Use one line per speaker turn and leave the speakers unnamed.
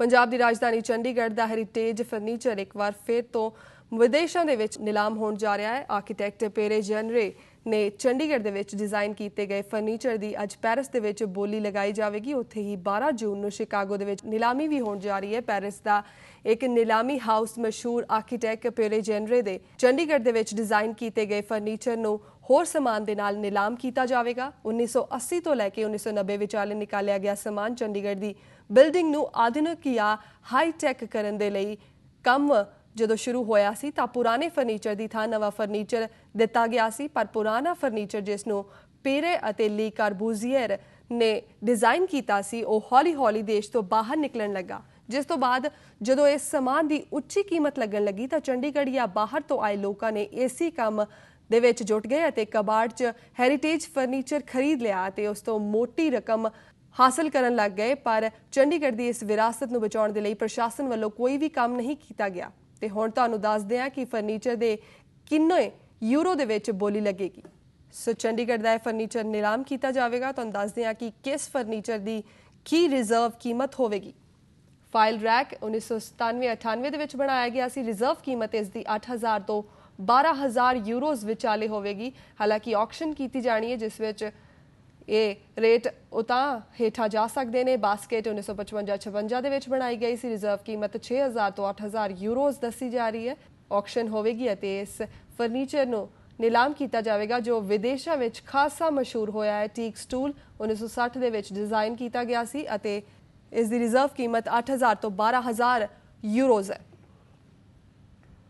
ਪੰਜਾਬ ਦੀ ਰਾਜਧਾਨੀ ਚੰਡੀਗੜ੍ਹ ਦਾ ਹੈਰੀਟੇਜ ਫਰਨੀਚਰ ਇੱਕ ਵਾਰ ਫਿਰ ਤੋਂ ਵਿਦੇਸ਼ਾਂ ਦੇ ਵਿੱਚ ਨਿਲਾਮ ਹੋਣ ਜਾ ਰਿਹਾ ਹੈ। ਆਰਕੀਟੈਕਟ ਪੇਰੇ ਜਨਰੇ ਨੇ ਚੰਡੀਗੜ੍ਹ ਦੇ ਵਿੱਚ ਡਿਜ਼ਾਈਨ ਕੀਤੇ ਗਏ ਫਰਨੀਚਰ ਦੀ ਅੱਜ ਪੈਰਿਸ ਦੇ ਵਿੱਚ ਬੋਲੀ ਲਗਾਈ ਜਾਵੇਗੀ। ਉੱਥੇ ਹੀ 12 ਜੂਨ ਨੂੰ ਸ਼ਿਕਾਗੋ ਦੇ ਵਿੱਚ ਨਿਲਾਮੀ ਵੀ ਹੋਣ ਜਾ ਰਹੀ ਹੈ। ਪੈਰਿਸ ਦਾ ਇੱਕ ਨਿਲਾਮੀ ਹਾਊਸ ਮਸ਼ਹੂਰ ਆਰਕੀਟੈਕਟ ਪੇਰੇ ਜਨਰੇ ਦੇ ਚੰਡੀਗੜ੍ਹ ਦੇ ਵਿੱਚ ਡਿਜ਼ਾਈਨ ਕੀਤੇ ਗਏ ਫਰਨੀਚਰ ਨੂੰ ਹੋਰ ਸਮਾਨ ਦੇ ਨਾਲ ਨਿਲਾਮ ਕੀਤਾ ਜਾਵੇਗਾ। 1980 ਤੋਂ ਲੈ ਕੇ 1990 ਵਿਚਾਲੇ ਨਿਕਾਲਿਆ ਗਿਆ ਸਮਾਨ ਚੰਡੀਗੜ੍ਹ ਦੀ ਬਿਲਡਿੰਗ ਨੂੰ ਆਧੁਨਿਕ ਜਾਂ ਹਾਈ ਟੈਕ ਕਰਨ ਦੇ ਲਈ ਕੰਮ ਜਦੋਂ ਸ਼ੁਰੂ ਹੋਇਆ ਸੀ ਤਾਂ ਪੁਰਾਣੇ ਫਰਨੀਚਰ ਦੀ ਥਾਂ ਨਵਾਂ ਫਰਨੀਚਰ ਦਿੱਤਾ ਗਿਆ ਸੀ, ਪਰ ਪੁਰਾਣਾ ਫਰਨੀਚਰ ਜਿਸ ਨੂੰ ਪੇਰੇ ਅਤੇ ਲੀ ਕਾਰਬੂਜ਼ੀਅਰ ਨੇ ਡਿਜ਼ਾਈਨ ਕੀਤਾ ਸੀ, ਉਹ ਹੌਲੀ-ਹੌਲੀ ਦੇਸ਼ ਤੋਂ ਬਾਹਰ ਨਿਕਲਣ ਲੱਗਾ। ਜਿਸ ਤੋਂ ਬਾਅਦ ਜਦੋਂ ਇਸ ਸਮਾਨ ਦੀ ਉੱਚੀ ਕੀਮਤ ਲੱਗਣ ਲੱਗੀ ਤਾਂ ਚੰਡੀਗੜ੍ਹ ਜਾਂ ਬਾਹਰ ਤੋਂ ਆਏ ਲੋਕਾਂ ਨੇ ਏਸੀ ਕੰਮ ਦੇ ਵਿੱਚ ਜੁਟ ਗਏ ਅਤੇ ਕਬਾੜ 'ਚ ਹੈਰੀਟੇਜ ਫਰਨੀਚਰ ਖਰੀਦ ਲਿਆ ਤੇ ਉਸ ਤੋਂ ਮੋਟੀ ਰਕਮ ਹਾਸਲ ਕਰਨ ਲੱਗ ਗਏ, ਪਰ ਚੰਡੀਗੜ੍ਹ ਦੀ ਇਸ ਵਿਰਾਸਤ ਨੂੰ ਬਚਾਉਣ ਦੇ ਲਈ ਪ੍ਰਸ਼ਾਸਨ ਵੱਲੋਂ ਕੋਈ ਵੀ ਕੰਮ ਨਹੀਂ ਕੀਤਾ ਗਿਆ। ਤੇ ਹੁਣ ਤੁਹਾਨੂੰ ਦੱਸਦੇ ਹਾਂ ਕਿ ਫਰਨੀਚਰ ਦੇ ਕਿੰਨੇ ਯੂਰੋ ਦੇ ਵਿੱਚ ਬੋਲੀ ਲੱਗੇਗੀ। ਸੋ ਚੰਡੀਗੜ੍ਹ ਦਾ ਇਹ ਫਰਨੀਚਰ ਨਿਲਾਮ ਕੀਤਾ ਜਾਵੇਗਾ। ਤੁਹਾਨੂੰ ਦੱਸਦੇ ਹਾਂ ਕਿ ਕਿਸ ਫਰਨੀਚਰ ਦੀ ਕੀ ਰਿਜ਼ਰਵ ਕੀਮਤ ਹੋਵੇਗੀ। ਫਾਈਲ ਰੈਕ 1997-98 ਦੇ ਵਿੱਚ ਬਣਾਇਆ ਗਿਆ ਸੀ। ਰਿਜ਼ਰਵ ਕੀਮਤ ਇਸ ਦੀ 8000 ਤੋਂ 12000 ਯੂਰੋਜ਼ ਵਿਚਾਲੇ ਹੋਵੇਗੀ। ਹਾਲਾਂਕਿ ਆਕਸ਼ਨ ਕੀਤੀ ਜਾਣੀ ਹੈ, ਜਿਸ ਵਿੱਚ ਇਹ ਰੇਟ ਉਤਾਂ ਹੇਠਾਂ ਜਾ ਸਕਦੇ ਨੇ। ਬਾਸਕਟ 1955-56 ਦੇ ਵਿੱਚ ਬਣਾਈ ਗਈ ਸੀ। ਰਿਜ਼ਰਵ ਕੀਮਤ 6000 ਤੋਂ 8000 ਯੂਰੋਜ਼ ਦੱਸੀ ਜਾ ਰਹੀ ਹੈ। ਆਕਸ਼ਨ ਹੋਵੇਗੀ ਅਤੇ ਇਸ ਫਰਨੀਚਰ ਨੂੰ ਨਿਲਾਮ ਕੀਤਾ ਜਾਵੇਗਾ, ਜੋ ਵਿਦੇਸ਼ਾਂ ਵਿੱਚ ਖਾਸਾ ਮਸ਼ਹੂਰ ਹੋਇਆ ਹੈ। ਟੀਕ ਸਟੂਲ 1960 ਦੇ ਵਿੱਚ ਡਿਜ਼ਾਈਨ ਕੀਤਾ ਗਿਆ ਸੀ ਅਤੇ ਇਸ ਦੀ ਰਿਜ਼ਰਵ ਕੀਮਤ 8000 ਤੋਂ 12000 ਯੂਰੋਜ਼ ਹੈ।